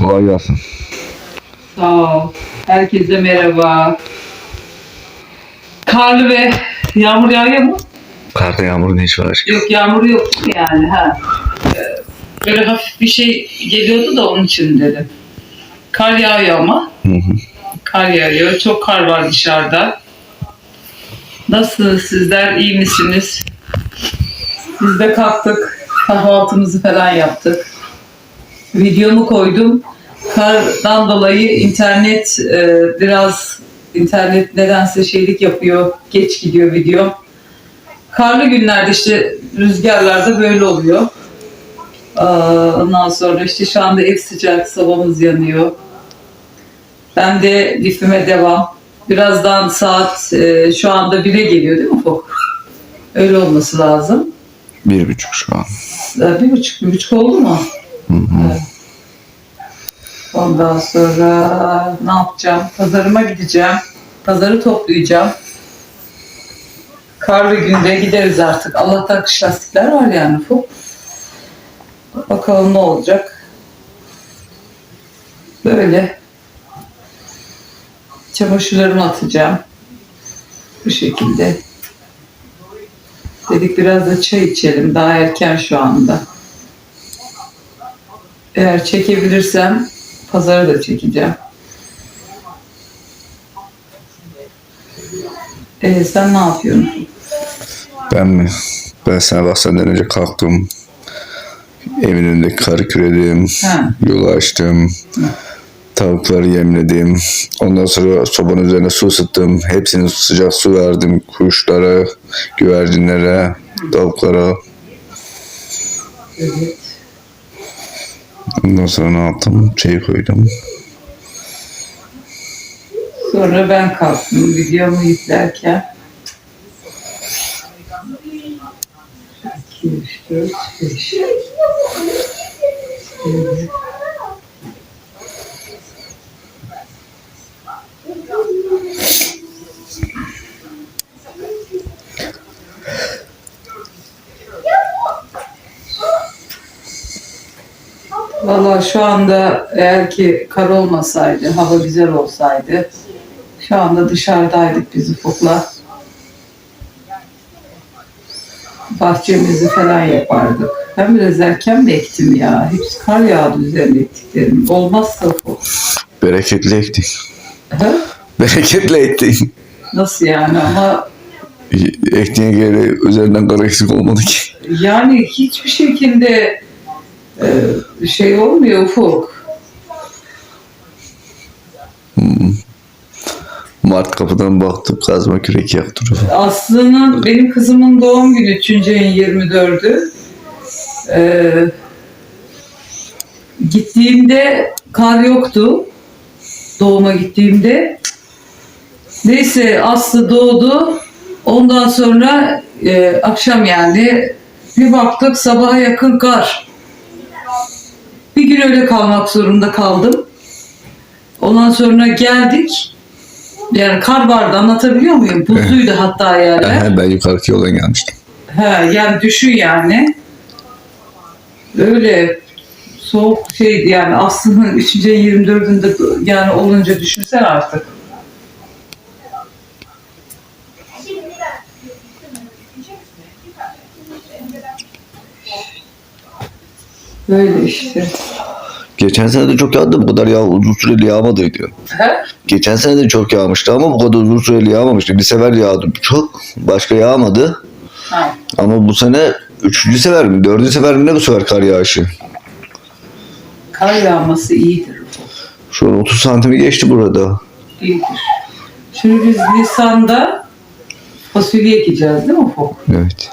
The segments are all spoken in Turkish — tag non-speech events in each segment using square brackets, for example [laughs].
Kolay gelsin. Sağ ol. Herkese merhaba. Karlı ve yağmur yağıyor mu? Karda yağmurun ne işi var aşkım? Yok yağmur yok yani. Ha. Ee, Böyle hafif bir şey geliyordu da onun için dedim. Kar yağıyor ama. Hı hı. Kar yağıyor. Çok kar var dışarıda. Nasılsınız sizler? İyi misiniz? Biz de kalktık. Kahvaltımızı falan yaptık. Videomu koydum. Kardan dolayı internet e, biraz internet nedense şeylik yapıyor. Geç gidiyor video. Karlı günlerde işte rüzgarlarda böyle oluyor. Aa, Ondan sonra işte şu anda ev sıcak, sobamız yanıyor. Ben de lifime devam. Birazdan saat e, şu anda 1'e geliyor değil mi Fok? Öyle olması lazım. Bir buçuk şu an. E, Bir buçuk, bir buçuk oldu mu? Hı hı. Ondan sonra ne yapacağım? Pazarıma gideceğim. Pazarı toplayacağım. Karlı günde gideriz artık. Allah'tan kış lastikler var yani Fok. Bakalım ne olacak. Böyle. Çamaşırlarımı atacağım. Bu şekilde. Dedik biraz da çay içelim. Daha erken şu anda. Eğer çekebilirsem pazarı da çekeceğim. Ee, sen ne yapıyorsun? Ben mi? Ben sana bak senden önce kalktım. Evin önünde karı küredim. Ha. Yolu açtım. Tavukları yemledim. Ondan sonra sobanın üzerine su ısıttım. Hepsine sıcak su verdim. Kuşlara, güvercinlere, tavuklara. Evet. Ondan sonra ne yaptım? Çayı koydum. Sonra ben kalktım videomu yüklerken. 2, 3, 4, 5. Valla şu anda eğer ki kar olmasaydı, hava güzel olsaydı şu anda dışarıdaydık biz ufukla. Bahçemizi falan yapardık. Ben biraz erken mi ektim ya? Hepsi kar yağdı üzerine ektiklerim. Olmazsa ufuk. Bereketli ektik. Ha? Bereketli ektik. Nasıl yani ama Ektiğine göre üzerinden kara eksik olmadı ki. yani hiçbir şekilde e, şey olmuyor ufuk. Mart kapıdan baktık kazma kürek yaktırıyor. Aslı'nın benim kızımın doğum günü 3. ayın 24'ü. Ee, gittiğimde kar yoktu. Doğuma gittiğimde. Neyse Aslı doğdu. Ondan sonra e, akşam yani bir baktık sabaha yakın kar. Bir gün öyle kalmak zorunda kaldım. Ondan sonra geldik. Yani kar vardı anlatabiliyor muyum? Buzluydu hatta yerler. He, ben yukarıki yoldan gelmiştim. He, yani düşün yani. Öyle soğuk şeydi yani aslında 3. ayın 24'ünde yani olunca düşünsen artık. Böyle işte. Geçen sene de çok yağdı bu kadar yağ uzun süreli yağmadı diyor. He? Geçen sene de çok yağmıştı ama bu kadar uzun süreli yağmamıştı. Bir sefer yağdı çok başka yağmadı. Ha. Ama bu sene üçüncü sefer mi dördüncü sefer mi ne bu sefer kar yağışı? Kar yağması iyidir. Şu an 30 santimi geçti burada. İyidir. Şimdi biz Nisan'da fasulye ekeceğiz değil mi Fok? Evet.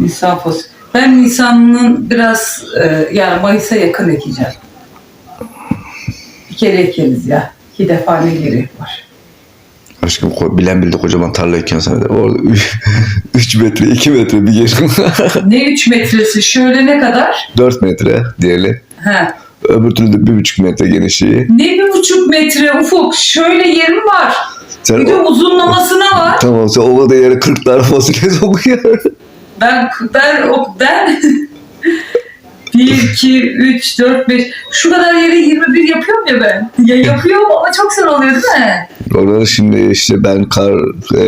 Nisan fasulye. Ben Nisan'ın biraz e, yani Mayıs'a yakın ekeceğim. Bir kere ekeriz ya. İki defa ne gerek var. Aşkım bilen bildi kocaman tarla ekiyorsun sana da. Orada 3 [laughs] metre 2 metre bir yer. Ne 3 metresi? Şöyle ne kadar? 4 metre diyelim. He. Öbür türlü de 1,5 metre genişliği. Ne bir buçuk metre ufuk? Şöyle yerim var. Sen Bir de o, uzunlamasına var. tamam sen ovada yere 40 tane fasulye sokuyor. Ben ben o ben 1, 2, 3, 4, 5. Şu kadar yere 21 yapıyorum ya ben. Ya yapıyorum ama çok zor oluyor değil mi? Oraları şimdi işte ben kar e,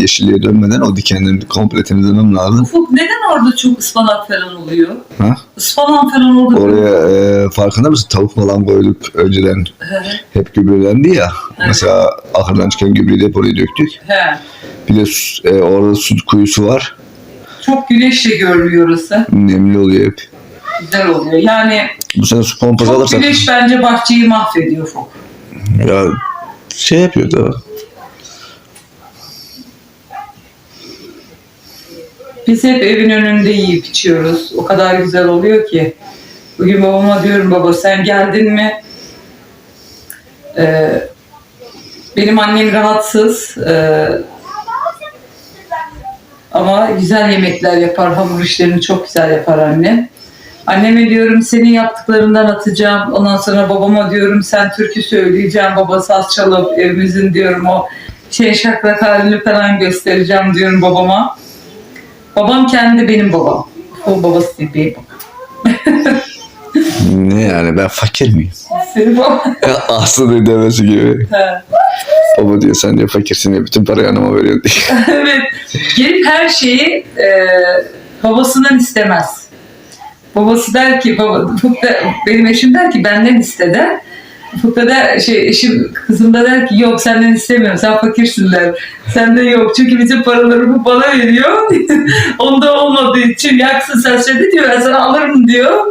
yeşilliğe dönmeden o dikenleri komple temizlemem lazım. Ufuk neden orada çok ıspanak falan oluyor? Ha? Ispanak falan orada. Oraya e, farkında mısın? Tavuk falan koyduk önceden. Hep gübrelendi ya. Mesela ahırdan çıkan gübreyi de hep oraya döktük. He. Bir de e, orada su kuyusu var. Çok güneşle görülüyor orası. Nemli oluyor hep. Güzel oluyor. Yani Bu sene su pompası çok alırsak güneş bence bahçeyi mahvediyor Ufuk. ya şey yapıyor da Biz hep evin önünde yiyip içiyoruz. O kadar güzel oluyor ki. Bugün babama diyorum baba sen geldin mi? Ee, benim annem rahatsız. Ee, ama güzel yemekler yapar. Hamur işlerini çok güzel yapar annem. Anneme diyorum senin yaptıklarından atacağım. Ondan sonra babama diyorum sen türkü söyleyeceğim. Baba saz çalıp evimizin diyorum o şey şakrak halini falan göstereceğim diyorum babama. Babam kendi benim babam. O babası değil benim babam. ne yani ben fakir miyim? Senin baban. Aslı demesi gibi. Ha. Baba diyor sen diyor fakirsin diye bütün parayı anama veriyorsun diye. [laughs] evet. Gelip her şeyi e, babasından istemez. Babası der ki, baba, benim eşim der ki benden iste der. Ufuk da şey, eşim, kızım da der ki yok senden istemiyorum sen fakirsin der. Sende yok çünkü bütün paralarımı bana veriyor. [laughs] Onda olmadığı için yaksın sen söyle diyor ben sana alırım diyor.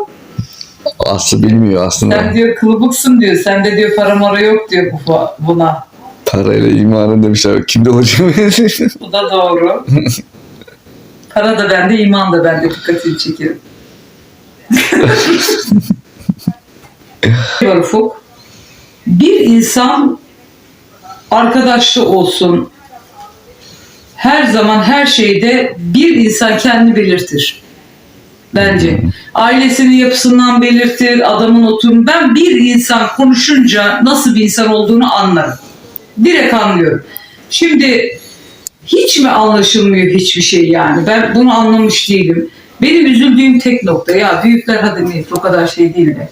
Aslı bilmiyor aslında. Sen diyor kılıbıksın diyor. Sende diyor para mara yok diyor bu, buna. Parayla imanın demişler. Kimde olacak? [laughs] Bu da doğru. para da bende, iman da bende dikkatini çekerim. [laughs] Ufuk. Bir insan arkadaşlı olsun. Her zaman her şeyde bir insan kendini belirtir. Bence. Ailesinin yapısından belirtir, adamın oturum. Ben bir insan konuşunca nasıl bir insan olduğunu anlarım. Direkt anlıyorum. Şimdi hiç mi anlaşılmıyor hiçbir şey yani? Ben bunu anlamış değilim. Benim üzüldüğüm tek nokta ya büyükler hadi neyse o kadar şey değil de.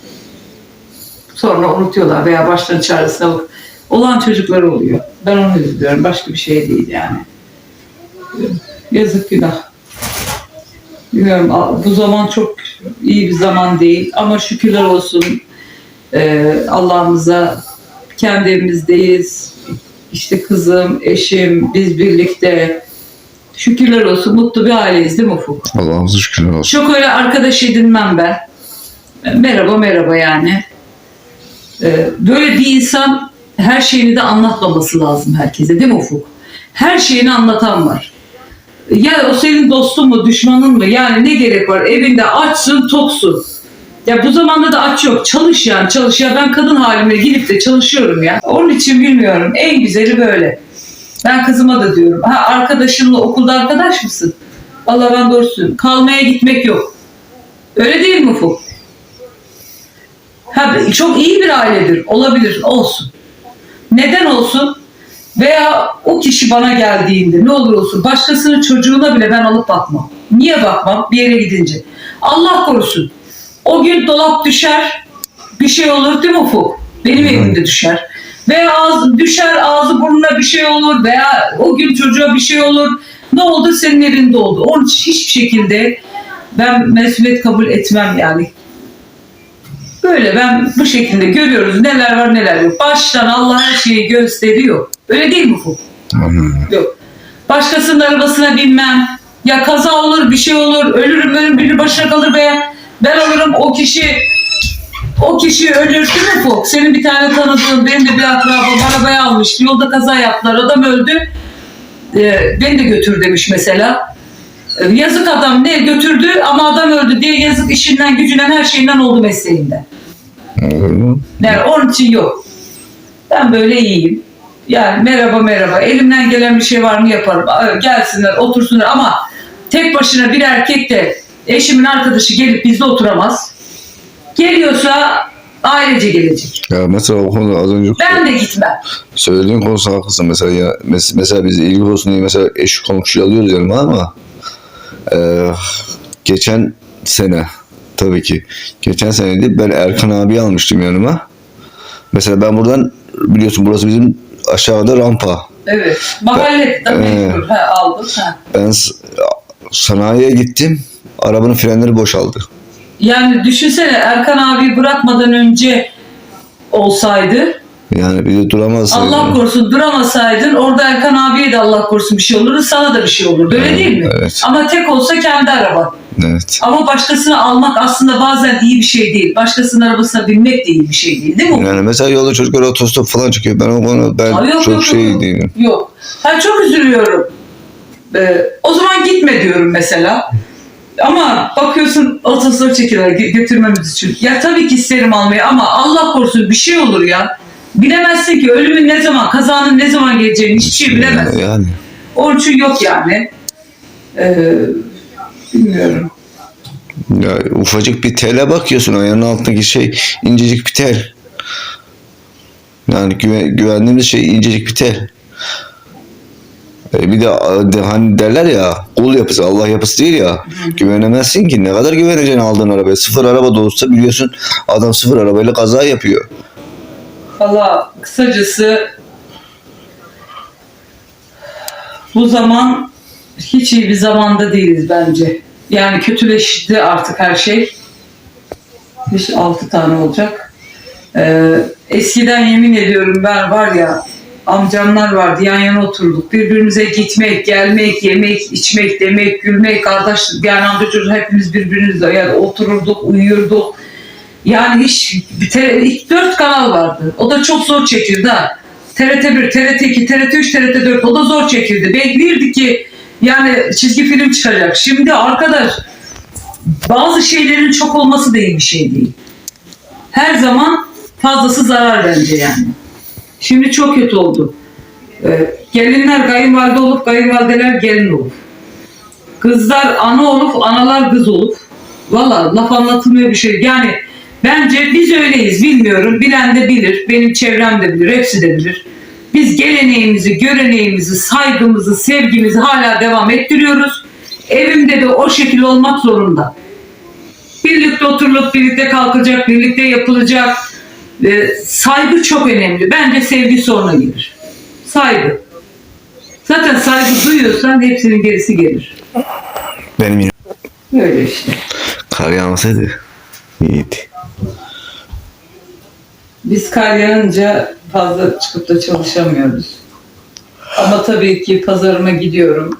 Sonra unutuyorlar veya başlarının çaresine bak. Olan çocuklar oluyor. Ben onu üzülüyorum. Başka bir şey değil yani. Yazık günah. Bilmiyorum bu zaman çok iyi bir zaman değil ama şükürler olsun Ee, Allah'ımıza kendi evimizdeyiz. İşte kızım, eşim, biz birlikte şükürler olsun mutlu bir aileyiz değil mi Ufuk? Allah'ımıza şükürler olsun. Çok öyle arkadaş edinmem ben. Merhaba merhaba yani. Ee, böyle bir insan her şeyini de anlatmaması lazım herkese değil mi Ufuk? Her şeyini anlatan var. Ya o senin dostun mu düşmanın mı? Yani ne gerek var? Evinde açsın toksun. Ya bu zamanda da aç yok. Çalış yani çalış. Ya ben kadın halime girip de çalışıyorum ya. Onun için bilmiyorum. En güzeli böyle. Ben kızıma da diyorum. Ha arkadaşınla okulda arkadaş mısın? Vallahi ben doğrusu kalmaya gitmek yok. Öyle değil mi Ufuk? Ha, çok iyi bir ailedir. Olabilir. Olsun. Neden olsun? Veya o kişi bana geldiğinde ne olur olsun başkasının çocuğuna bile ben alıp bakmam. Niye bakmam? Bir yere gidince. Allah korusun. O gün dolap düşer, bir şey olur değil mi Ufuk? Benim evimde düşer. Veya ağzı düşer, ağzı burnuna bir şey olur veya o gün çocuğa bir şey olur. Ne oldu? Senin evinde oldu. Onun için hiçbir şekilde ben mesuliyet kabul etmem yani. Böyle ben bu şekilde görüyoruz neler var neler yok. Baştan Allah her şeyi gösteriyor. Öyle değil mi? Hmm. Yok. Başkasının arabasına binmem. Ya kaza olur, bir şey olur, ölürüm, ölürüm, biri başına kalır veya ben olurum o kişi o kişi ölür değil mi Ufuk? Senin bir tane tanıdığın, benim de bir akrabam arabaya almış. Yolda kaza yaptılar, adam öldü. Ee, beni de götür demiş mesela. Ee, Yazık adam ne götürdü ama adam öldü diye yazık işinden, gücünden, her şeyinden oldu mu? Yani onun için yok. Ben böyle iyiyim. Yani merhaba merhaba. Elimden gelen bir şey var mı yaparım. Gelsinler otursunlar ama tek başına bir erkek de eşimin arkadaşı gelip bizde oturamaz. Geliyorsa ailece gelecek. Ya mesela o konuda az önce Ben de gitmem. söylediğin konusu haklısın. Mesela ya, mes- mesela biz ilgi olsun diye mesela eş komşuyu alıyoruz yanıma ama e, geçen sene tabii ki. Geçen seneydi ben Erkan abi almıştım yanıma. Mesela ben buradan biliyorsun burası bizim aşağıda rampa. Evet. Mahalle de Ee. Ha, aldım. Ha. Ben sanayiye gittim. Arabanın frenleri boşaldı. Yani düşünsene Erkan abi bırakmadan önce olsaydı Yani bir de duramazsın. Allah korusun duramasaydın orada Erkan abiye de Allah korusun bir şey olurdu sana da bir şey olurdu öyle değil mi? Evet. Ama tek olsa kendi araban. Evet. Ama başkasını almak aslında bazen iyi bir şey değil. Başkasının arabasına binmek de iyi bir şey değil değil mi? Yani mesela yolda çocuklar otostop falan çıkıyor. Ben o konu ben Aa, yok, çok yok, şey yok. değilim. Yok. Ben çok üzülüyorum. Ee, o zaman gitme diyorum mesela. Ama bakıyorsun otostop çekiyorlar gö- götürmemiz için. Ya tabii ki isterim almayı ama Allah korusun bir şey olur ya. Bilemezsin ki ölümün ne zaman, kazanın ne zaman geleceğini hiçbir şey bilemezsin. Yani. Onun için yok yani. Ee, bilmiyorum. Ya ufacık bir tele bakıyorsun ayağının altındaki şey incecik bir tel. Yani güve, güvendiğimiz şey incecik bir tel. E bir de, de hani derler ya kul yapısı Allah yapısı değil ya güvenemezsin ki ne kadar güveneceksin aldığın arabaya sıfır araba da olsa biliyorsun adam sıfır arabayla kaza yapıyor. Valla kısacası bu zaman hiç iyi bir zamanda değiliz bence. Yani kötüleşti artık her şey. Hiç altı tane olacak. Ee, eskiden yemin ediyorum ben var ya amcamlar vardı yan yana oturduk. Birbirimize gitmek, gelmek, yemek, içmek, demek, gülmek, kardeşlik. Yani amca çocuk hepimiz birbirimizle yani otururduk, uyuyorduk. Yani hiç ilk dört kanal vardı. O da çok zor çekildi ha. TRT 1, TRT 2, TRT 3, TRT 4 o da zor çekildi. Bekliyorduk ki yani çizgi film çıkacak. Şimdi arkadaş bazı şeylerin çok olması da iyi bir şey değil. Her zaman fazlası zarar bence yani. Şimdi çok kötü oldu. Ee, gelinler kayınvalide olup kayınvalideler gelin olur. Kızlar ana olup analar kız olup. Valla laf anlatılmıyor bir şey. Yani bence biz öyleyiz bilmiyorum. Bilen de bilir. Benim çevrem de bilir. Hepsi de bilir. Biz geleneğimizi, göreneğimizi, saygımızı, sevgimizi hala devam ettiriyoruz. Evimde de o şekil olmak zorunda. Birlikte oturulup birlikte kalkacak, birlikte yapılacak. Ee, saygı çok önemli. Bence sevgi sonra gelir. Saygı. Zaten saygı duyuyorsan hepsinin gerisi gelir. Benim yine Öyle işte. kar yağmasaydı iyiydi. Biz kar yağınca fazla çıkıp da çalışamıyoruz. Ama tabii ki pazarıma gidiyorum.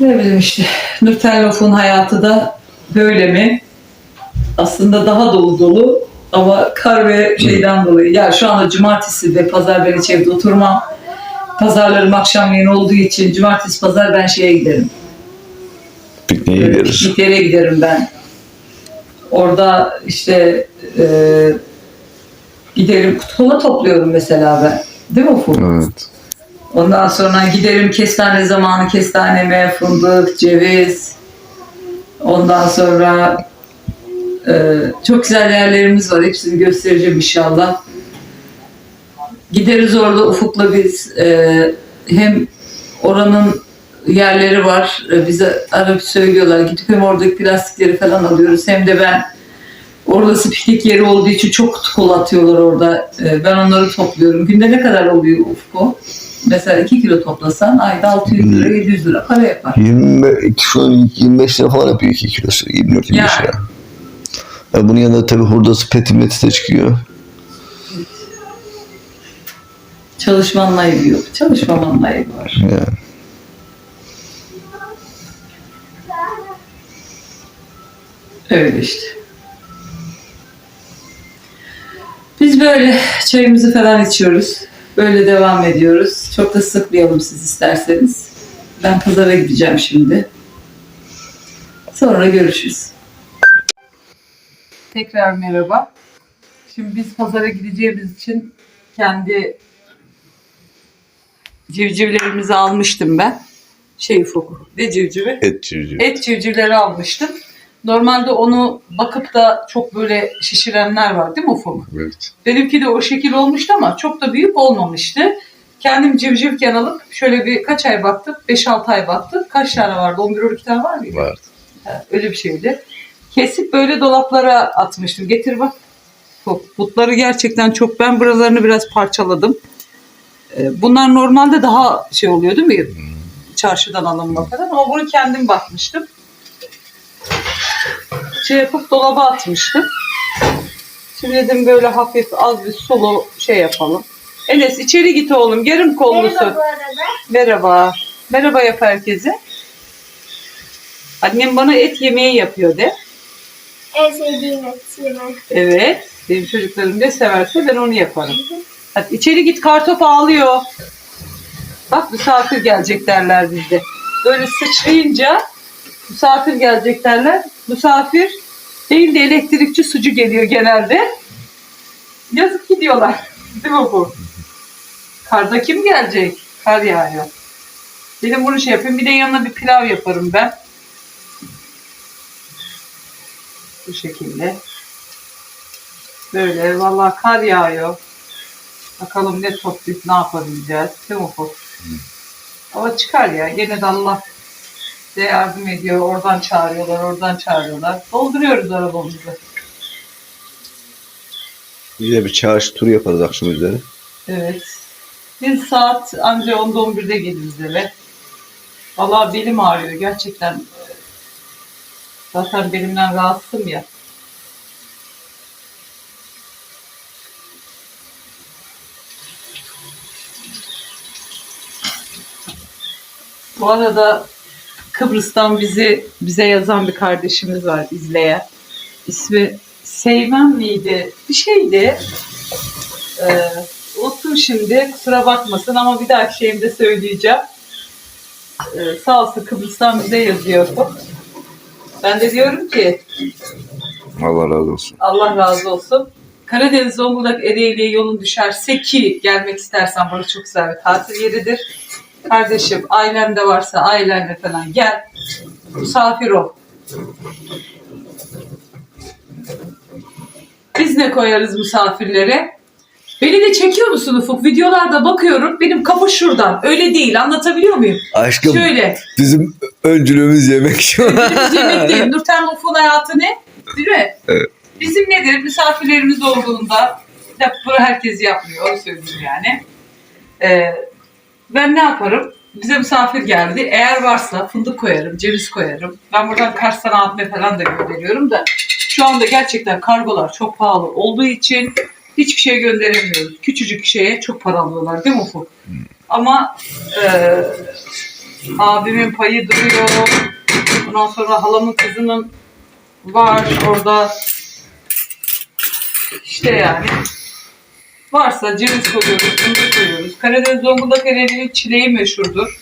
Ne bileyim işte. Nurten Lof'un hayatı da böyle mi? Aslında daha dolu dolu ama kar ve şeyden dolayı. Ya şu anda cumartesi ve pazar ben hiç evde oturmam. Pazarlarım akşamleyin olduğu için cumartesi pazar ben şeye giderim. Pikniğe Böyle gideriz. Pikniklere giderim ben. Orada işte e, giderim kutukola topluyorum mesela ben. Değil mi Ufuk? Evet. Ondan sonra giderim kestane zamanı kestaneme, fındık, ceviz. Ondan sonra e, çok güzel yerlerimiz var. Hepsini göstereceğim inşallah. Gideriz orada Ufuk'la biz e, hem oranın yerleri var. E, bize arap söylüyorlar. Gidip hem oradaki plastikleri falan alıyoruz. Hem de ben orası piknik yeri olduğu için çok kola atıyorlar orada. E, ben onları topluyorum. Günde ne kadar oluyor Ufku? Mesela 2 kilo toplasan ayda 600 lira 700 lira para yapar. 25, şu an 25 lira falan yapıyor 2 kilosu. 24 25 Yani. lira. Ya bunun yanında tabii hurdası peti meti de çıkıyor. Çalışmanın ayıbı yok. Çalışmamanın ayıbı var. Yani. Öyle işte. Biz böyle çayımızı falan içiyoruz. Böyle devam ediyoruz. Çok da sıkmayalım siz isterseniz. Ben pazara gideceğim şimdi. Sonra görüşürüz. Tekrar merhaba. Şimdi biz pazara gideceğimiz için kendi civcivlerimizi almıştım ben. Şey Ufuk. Ne civcivi? Et civciv. Et civcivleri almıştım. Normalde onu bakıp da çok böyle şişirenler var değil mi Ufuk? Evet. Benimki de o şekil olmuştu ama çok da büyük olmamıştı. Kendim civcivken alıp şöyle bir kaç ay baktık? 5-6 ay baktık. Kaç tane vardı? 11-12 tane var mıydı? Vardı. Ha, Öyle bir şeydi. Kesip böyle dolaplara atmıştım. Getir bak. Çok. Butları gerçekten çok. Ben buralarını biraz parçaladım. Ee, Bunlar normalde daha şey oluyor değil mi? Çarşıdan alınma falan. Ama bunu kendim bakmıştım. Şey yapıp dolaba atmıştım. Şimdi dedim böyle hafif az bir sulu şey yapalım. Enes içeri git oğlum. Yarım kollusun. Merhaba bu arada. Merhaba. Merhaba yap herkese. Annem bana et yemeği yapıyor de. En sevdiğim et yemek. Evet. Benim çocuklarım ne severse ben onu yaparım. Hadi içeri git kartop ağlıyor. Bak misafir gelecek derler bizde. Böyle sıçrayınca misafir gelecek derler. Misafir değil de elektrikçi sucu geliyor genelde. Yazık gidiyorlar. [laughs] Değil mi bu? Karda kim gelecek? Kar yağıyor. Dedim bunu şey yapayım. Bir de yanına bir pilav yaparım ben. Bu şekilde. Böyle vallahi kar yağıyor. Bakalım ne toplayıp ne yapabileceğiz. Değil mi Ufuk? Ama çıkar ya. Gene de Allah bize yardım ediyor. Oradan çağırıyorlar, oradan çağırıyorlar. Dolduruyoruz arabamızı. Yine bir çarşı turu yaparız akşam üzeri. Evet. Bir saat anca 10'da 11'de geliriz eve. Vallahi belim ağrıyor gerçekten. Zaten belimden rahatsızım ya. Bu arada Kıbrıs'tan bizi bize yazan bir kardeşimiz var izleyen. İsmi Seymen miydi? Bir şeydi. Ee, unuttum şimdi kusura bakmasın ama bir dahaki şeyimde söyleyeceğim. Ee, sağ olsun Kıbrıs'tan bize yazıyor. Ben de diyorum ki Allah razı olsun. Allah razı olsun. Karadeniz, Zonguldak, Ereğli'ye yolun düşerse ki gelmek istersen burası çok güzel bir tatil yeridir. Kardeşim ailen de varsa ailenle falan gel. Misafir ol. Biz ne koyarız misafirlere? Beni de çekiyor musun Ufuk? Videolarda bakıyorum. Benim kapı şuradan. Öyle değil. Anlatabiliyor muyum? Aşkım Şöyle. bizim öncülüğümüz yemek şu an. Bizim yemek değil. [laughs] Nurten Ufuk'un hayatı ne? Değil mi? Evet. Bizim nedir? Misafirlerimiz olduğunda ya bunu herkes yapmıyor. Onu söyleyeyim yani. Ee, ben ne yaparım? Bize misafir geldi. Eğer varsa fındık koyarım, ceviz koyarım. Ben buradan Kars'tan Ahmet'e falan da gönderiyorum da şu anda gerçekten kargolar çok pahalı olduğu için hiçbir şey gönderemiyoruz. Küçücük şeye çok para alıyorlar değil mi Ufuk? Ama e, abimin payı duruyor. Ondan sonra halamın kızının var orada. İşte yani. Varsa ceviz koyuyoruz, fındık koyuyoruz. Karadeniz Zonguldak Ereğli'nin çileği meşhurdur.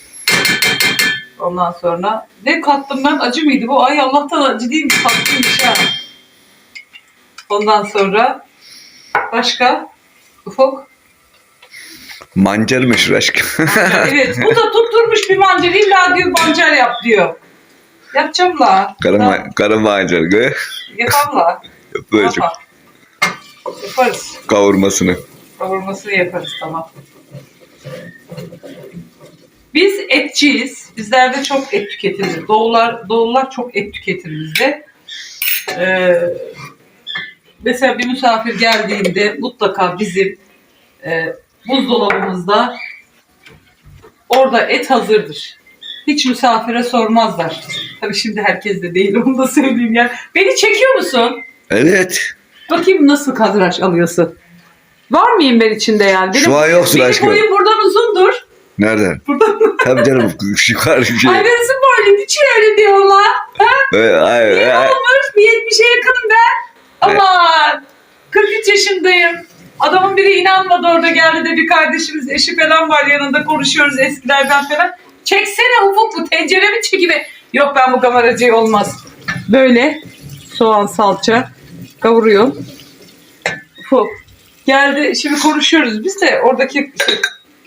Ondan sonra ne kattım ben? Acı mıydı bu? Ay Allah'tan acı değil mi? Tatlıymış ha. Ondan sonra başka? Ufuk. Mancar meşhur aşkım. evet bu da tutturmuş bir mancar. İlla diyor mancar yap diyor. Yapacağım la. Karı, Tamam, ma- karı mancar. gö. Yapalım la. Yapalım. Yaparız. kavurmasını. Kavurmasını yaparız tamam. Biz etçiyiz. Bizlerde çok et tüketilir. Doğular, doğular çok et tüketir bizde. Ee, mesela bir misafir geldiğinde mutlaka bizim e, buzdolabımızda orada et hazırdır. Hiç misafire sormazlar. Tabii şimdi herkes de değil [laughs] onu da söyleyeyim ya. Beni çekiyor musun? Evet. Bakayım nasıl kadraj alıyorsun. Var mıyım ben içinde yani? Benim, Şu an yoksun benim aşkım. boyum buradan uzundur. Nereden? Buradan. Tabii canım [laughs] yukarı şey. Ay nasıl boylu? Niçin öyle diyorlar? Ha? Evet, ay, Niye ay, olmuş? Bir 70'e yakınım ben. Aman. 43 yaşındayım. Adamın biri inanmadı orada geldi de bir kardeşimiz eşi falan var yanında konuşuyoruz eskilerden falan. Çeksene ufuk bu tencere mi çekive? Yok ben bu kameracı olmaz. Böyle soğan salça kavuruyorum. Ufuk geldi şimdi konuşuyoruz biz de oradaki şey,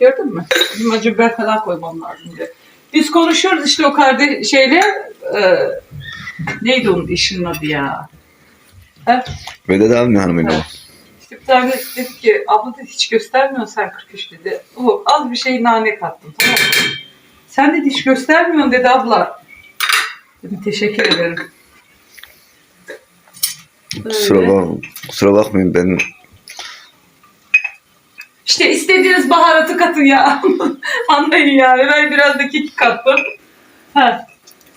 gördün mü? Bizim acı biber falan koymam lazım diye. Biz konuşuyoruz işte o kardeş şeyle e, Neydi onun işinin adı ya? Ha? Vedat abi hanımıyla o. İşte bir tane dedi ki abla dedi hiç göstermiyorsun sen 43 dedi. O az bir şey nane kattım tamam mı? Sen dedi hiç göstermiyorsun dedi abla. Dedim teşekkür ederim. Kusura, Öyle. bak, kusura bakmayın ben İşte istediğiniz baharatı katın ya. [laughs] Anlayın yani. Ben biraz da kekik kattım. Ha.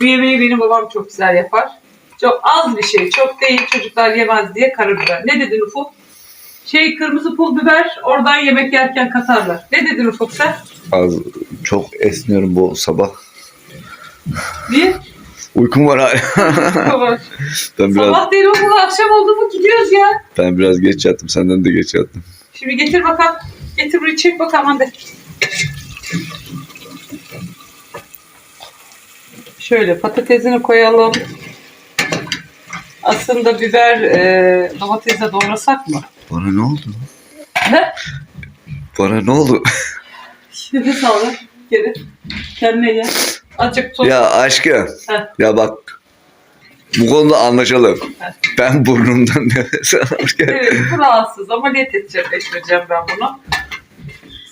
Bu yemeği benim babam çok güzel yapar. Çok az bir şey. Çok değil çocuklar yemez diye karabiber. Ne dedin Ufuk? Şey kırmızı pul biber oradan yemek yerken katarlar. Ne dedin Ufuk sen? az çok esniyorum bu sabah. Bir. Uykum var hala. [laughs] ben biraz Sabah değil okul akşam oldu mu gidiyoruz ya. ben biraz geç yattım. Senden de geç yattım. Şimdi getir bakalım. Getir burayı çek bakalım hadi. Şöyle patatesini koyalım. Aslında biber e, domatesle doğrasak mı? Bana ne oldu? Ne? Bana ne oldu? Al ver. Geri. Kendine gel. Azıcık tuz. ya aşkım. Heh. Ya bak. Bu konuda anlaşalım. Heh. Ben burnumdan [laughs] nefes alırken Evet bu rahatsız. Ameliyat edeceğim, ben bunu.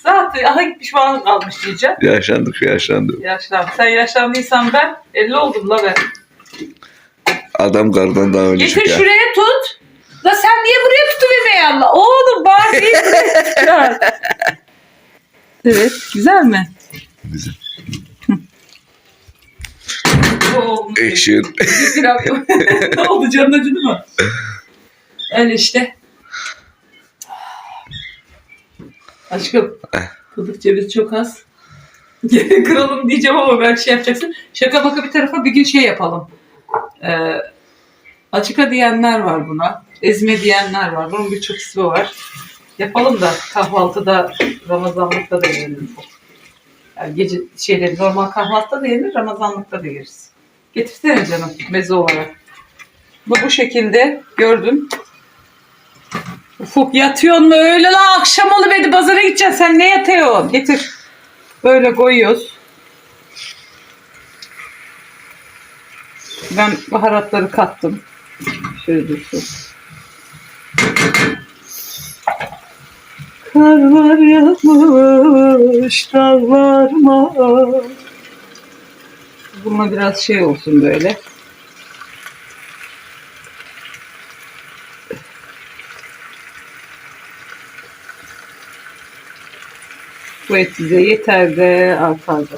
Zaten aha gitmiş falan kalmış diyeceğim. yaşandık yaşlandık. Yaşlandım. Sen yaşlandıysan ben 50 oldum la ben. Adam kardan daha önce Getir çıkıyor. şuraya tut. La sen niye buraya tutuverme Allah? Oğlum bağır değil tutacağız. Evet. Güzel mi? Güzel. Bir gram yok. [laughs] ne oldu canın acıdı mı? Öyle işte. Aşkım. Eh. Kıldık ceviz çok az. [laughs] Kıralım diyeceğim ama belki şey yapacaksın. Şaka maka bir tarafa bir gün şey yapalım. Ee, açıka diyenler var buna. Ezme diyenler var. Bunun birçok ismi var. Yapalım da kahvaltıda Ramazanlıkta da bu. Yani gece şeyleri normal kahvaltıda da yenir, Ramazanlıkta da yeriz. Getirsene canım meze olarak. Bu bu şekilde gördün. Ufuk yatıyorsun mu öyle la akşam oluverdi pazara gideceksin sen ne yatıyorsun? Getir. Böyle koyuyoruz. Ben baharatları kattım. Şöyle dursun. Karlar yağmış dağlarıma Buna biraz şey olsun böyle. Bu et bize yeter de artar da.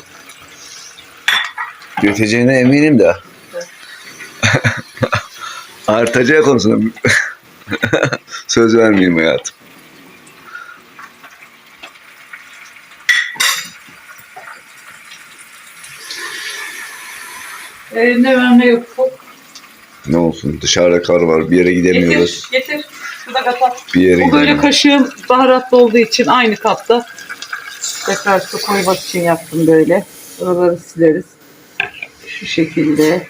Göteceğine eminim de. [laughs] Artacağı konusunda [laughs] söz vermeyeyim hayatım. Eline verme yok. Fok. Ne olsun dışarıda kar var bir yere gidemiyoruz. Getir, getir. Şurada kapat. Bir yere O böyle gidemiyoruz. kaşığım baharatlı olduğu için aynı kapta. Tekrar su koymak için yaptım böyle. Oraları sileriz. Şu şekilde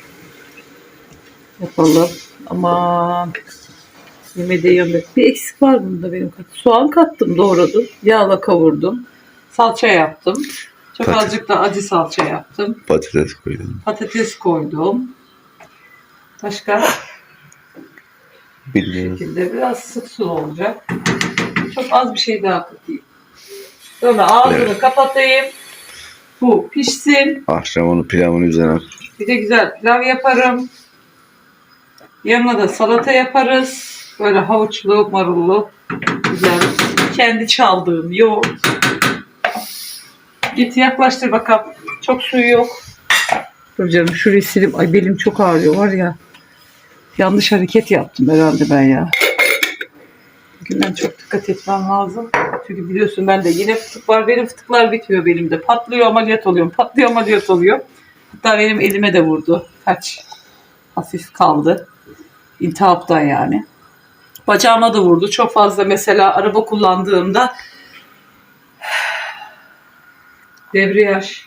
yapalım. Aman yemeğe yanında. Bir eksik var bunda benim. Soğan kattım doğradım. Yağla kavurdum. Salça yaptım. Çok Patates. azıcık da acı salça yaptım. Patates koydum. Patates koydum. Başka? Bilmiyorum. şekilde biraz sık su olacak. Çok az bir şey daha katayım. Sonra ağzını Evet. kapatayım. Bu pişsin. Akşam onu pilavın üzerine Bir de güzel pilav yaparım. Yanına da salata yaparız. Böyle havuçlu, marullu. Güzel. Kendi çaldığım yoğurt. Git yaklaştır bakalım. Çok suyu yok. Dur canım şurayı silip. Ay belim çok ağrıyor var ya. Yanlış hareket yaptım herhalde ben ya. Bugünden çok dikkat etmem lazım. Çünkü biliyorsun ben de yine fıtık var. Benim fıtıklar bitiyor belimde. Patlıyor ameliyat oluyorum. Patlıyor ameliyat oluyor. Hatta benim elime de vurdu. Kaç hafif kaldı. İltihaptan yani. Bacağıma da vurdu. Çok fazla mesela araba kullandığımda [sighs] debriyaj.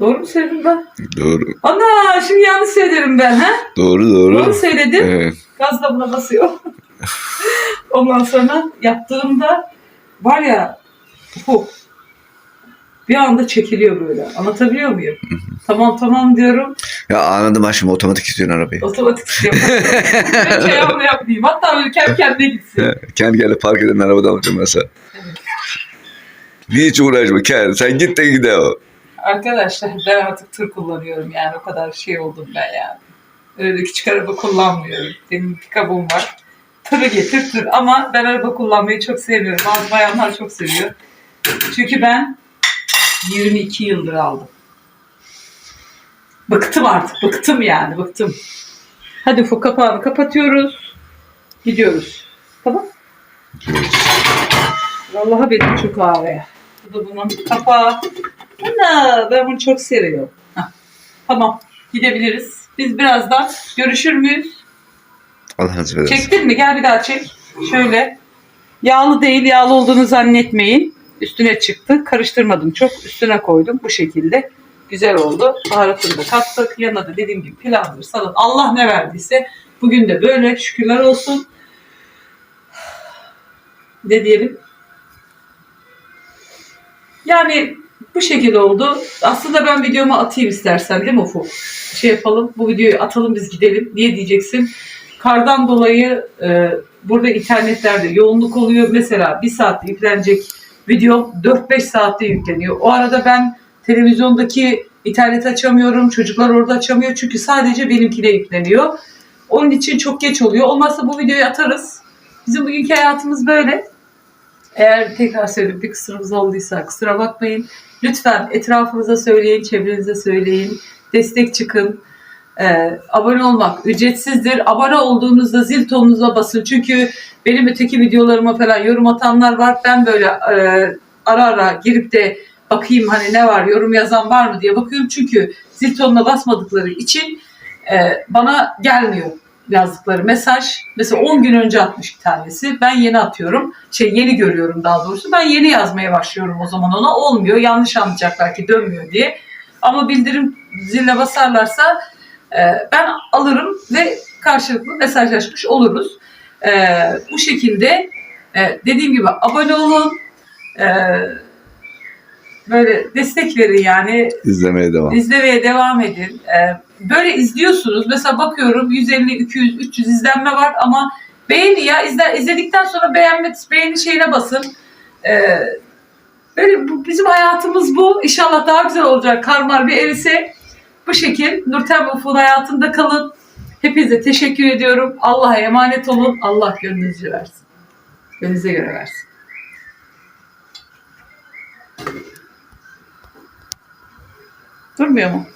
Doğru mu söyledim ben? Doğru. Ana şimdi yanlış söylerim ben ha? Doğru doğru. Doğru söyledim. Evet. Gaz da buna basıyor. [laughs] Ondan sonra yaptığımda var ya bu bir anda çekiliyor böyle. Anlatabiliyor muyum? tamam tamam diyorum. Ya anladım ha şimdi otomatik istiyorsun arabayı. Otomatik istiyorum. Ben şey yapma yapmayayım. Hatta böyle kendi kendine gitsin. Kendi geldi park eden arabadan alacağım mesela. Hiç uğraşma kendi. Sen git de gide o. Arkadaşlar ben artık tır kullanıyorum yani o kadar şey oldum ben yani. Öyle küçük araba kullanmıyorum. Benim pikabım var. Tırı getir tır ama ben araba kullanmayı çok seviyorum. Bazı bayanlar çok seviyor. Çünkü ben 22 yıldır aldım. Bıktım artık. Bıktım yani. Bıktım. Hadi Ufuk kapağını kapatıyoruz. Gidiyoruz. Tamam. Vallahi benim çok ağrıyor. Bu da bunun kapağı. Ana, ben bunu çok seviyorum. Hah, Tamam. Gidebiliriz. Biz birazdan görüşür müyüz? Allah edersin. Çektin mi? Gel bir daha çek. Şöyle. Yağlı değil, yağlı olduğunu zannetmeyin. Üstüne çıktı. Karıştırmadım çok. Üstüne koydum bu şekilde. Güzel oldu. Baharatını da kattık. Yanına da dediğim gibi pilavdır, salat. Allah ne verdiyse. Bugün de böyle. Şükürler olsun. Ne diyelim? Yani bu şekilde oldu. Aslında ben videomu atayım istersen değil mi Ufuk? Şey yapalım. Bu videoyu atalım biz gidelim. Niye diyeceksin? Kardan dolayı e, burada internetlerde yoğunluk oluyor. Mesela bir saatte yüklenecek video 4-5 saatte yükleniyor. O arada ben televizyondaki internet açamıyorum. Çocuklar orada açamıyor. Çünkü sadece benimkine yükleniyor. Onun için çok geç oluyor. Olmazsa bu videoyu atarız. Bizim bugünkü hayatımız böyle. Eğer tekrar söyleyeyim bir kusurumuz olduysa kusura bakmayın. Lütfen etrafınıza söyleyin, çevrenize söyleyin. Destek çıkın. Ee, abone olmak ücretsizdir. Abone olduğunuzda zil tonunuza basın. Çünkü benim öteki videolarıma falan yorum atanlar var. Ben böyle e, ara ara girip de bakayım hani ne var, yorum yazan var mı diye bakıyorum. Çünkü zil tonuna basmadıkları için e, bana gelmiyor yazdıkları mesaj. Mesela 10 gün önce atmış bir tanesi. Ben yeni atıyorum. Şey yeni görüyorum daha doğrusu. Ben yeni yazmaya başlıyorum o zaman ona. Olmuyor. Yanlış anlayacaklar ki dönmüyor diye. Ama bildirim ziline basarlarsa e, ben alırım ve karşılıklı mesajlaşmış oluruz. E, bu şekilde e, dediğim gibi abone olun. E, böyle destek verin yani İzlemeye devam. İzlemeye devam edin. Ee, böyle izliyorsunuz. Mesela bakıyorum 150, 200, 300 izlenme var ama beğeni ya izle, izledikten sonra beğenme, beğeni şeyine basın. Ee, böyle bu, bizim hayatımız bu. İnşallah daha güzel olacak. Karmar bir erise. Bu şekil Nurten ve Ufuk'un hayatında kalın. Hepinize teşekkür ediyorum. Allah'a emanet olun. Allah gönlünüzce versin. Gönlünüze göre versin. Durmuyor mu?